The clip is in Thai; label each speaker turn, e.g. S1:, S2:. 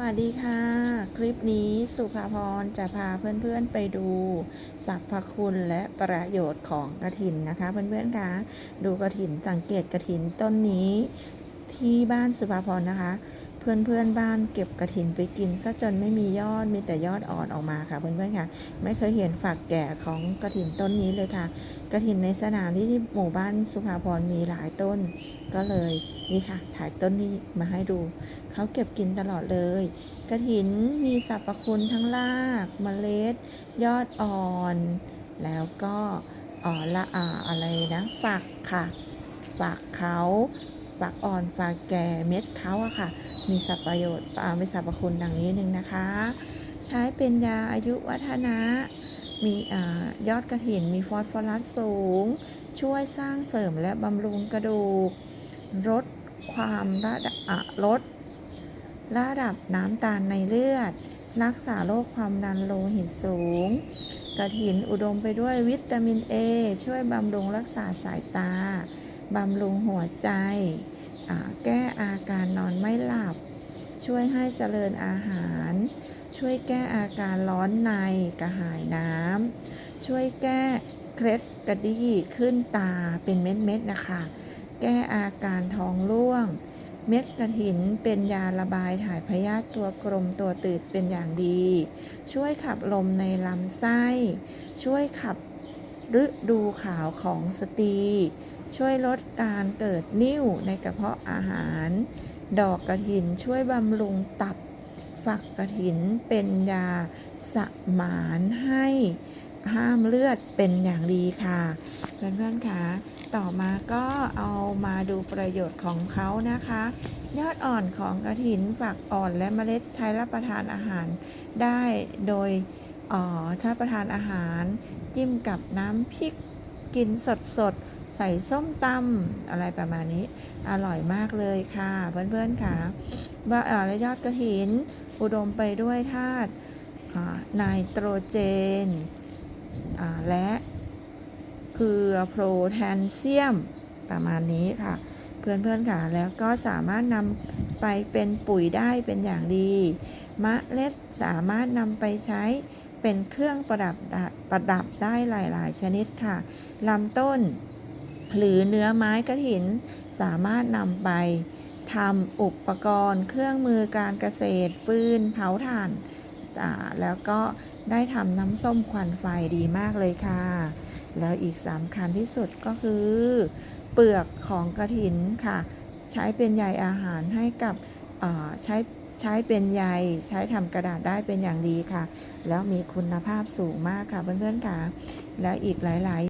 S1: วัสดีค่ะ คลิปนี้สุภาพรจะพาเพื่อนๆไปดูสรรพคุณและประโยชน์ของกระถินนะคะ เพื่อนๆคะดูกระถินสังเกตกระถินต้นนี้ที่บ้านสุภาพรนะคะ เพื่อนๆบ้านเก็บกระถินไปกินซะจนไม่มียอดมีแต่ยอดอ่อนออกมาค่ะเพื่อนๆค่ะ ไม่เคยเห็นฝักแก่ของกระถินต้นนี้เลยค่ะ กระถินในสนามที่หมู่บ้านสุภาพรมีหลายต้น ก็เลยนี่ค่ะถ่ายต้นนี้มาให้ดูเขาเก็บกินตลอดเลย กระถินมีสรรพคุณทั้งรากเมล็ด ยอดอ่อน แล้วก็อ่อละอ่าอะไรนะฝักค่ะฝักเขา ฝักอ่อนฝักแก่เม็ดเขาอะค่ะ มีสรรพประโยชน์อ่ามีสรรพคุณดังนี้หนึ่งนะคะ ใช้เป็นยาอายุวัฒนะ มีอายอดกระถิน มีฟอสฟอรัสสูง ช่วยสร้างเสริมและบำรุงกระดูกลดความระดับลดระดับน้ำตาลในเลือด รักษาโรคความดันโลหิตสูง กระถินอุดมไปด้วยวิตามิน A ช่วยบำรุงรักษาสายตา บำรุงหัวใจ แก้อาการนอนไม่หลับ ช่วยให้เจริญอาหาร ช่วยแก้อาการร้อนในกระหายน้ำ ช่วยแก้เคล็ดกระดี้ขึ้นตาเป็นเม็ดๆนะคะ แก้อาการท้องร่วง เม็ดกระถินเป็นยาระบายถ่ายพยาธิตัวกลมตัวตืดเป็นอย่างดี ช่วยขับลมในลำไส้ ช่วยขับฤดูขาวของสตรี ช่วยลดการเกิดนิ่วในกระเพาะอาหาร ดอกกระถินช่วยบำรุงตับ ฝักกระถินเป็นยาสมานให้ห้ามเลือดเป็นอย่างดีค่ะ เพื่อนๆคะต่อมาก็เอามาดูประโยชน์ของเขานะคะ ยอดอ่อนของกระถินฝักอ่อนและเมล็ดใช้รับประทานอาหารได้โดยอ่อถ้าประทานอาหารจิ้มกับน้ำพริก กินสดๆใส่ส้มตำอะไรประมาณนี้ อร่อยมากเลยค่ะ เพื่อนๆค่ะว่าเอ่อและยอดกระถิน อุดมไปด้วยธาตุไนโตรเจน และเกลือโพแทนเซียมประมาณนี้ค่ะ เพื่อนๆค่ะ แล้วก็สามารถนำไปเป็นปุ๋ยได้เป็นอย่างดี มะเล็ดสามารถนำไปใช้ เป็นเครื่องประดับประดับได้หลาย ๆ ชนิดค่ะลำต้น หรือเนื้อไม้กระถินสามารถนำไปทำอุปกรณ์ เครื่องมือการเกษตรฟืนเผาถ่านาแล้วก็ได้ทำน้ำส้มควันไฟดีมากเลยค่ะ แล้วอีกสำคัญที่สุดก็คือ เปลือกของกระถินค่ะ ใช้เป็นใยอาหารให้กับใช้ ใช้เป็นใยใช้ทำกระดาษได้เป็นอย่างดีค่ะ แล้วมีคุณภาพสูงมากค่ะเพื่อนๆค่ะ และอีกหลาย ๆ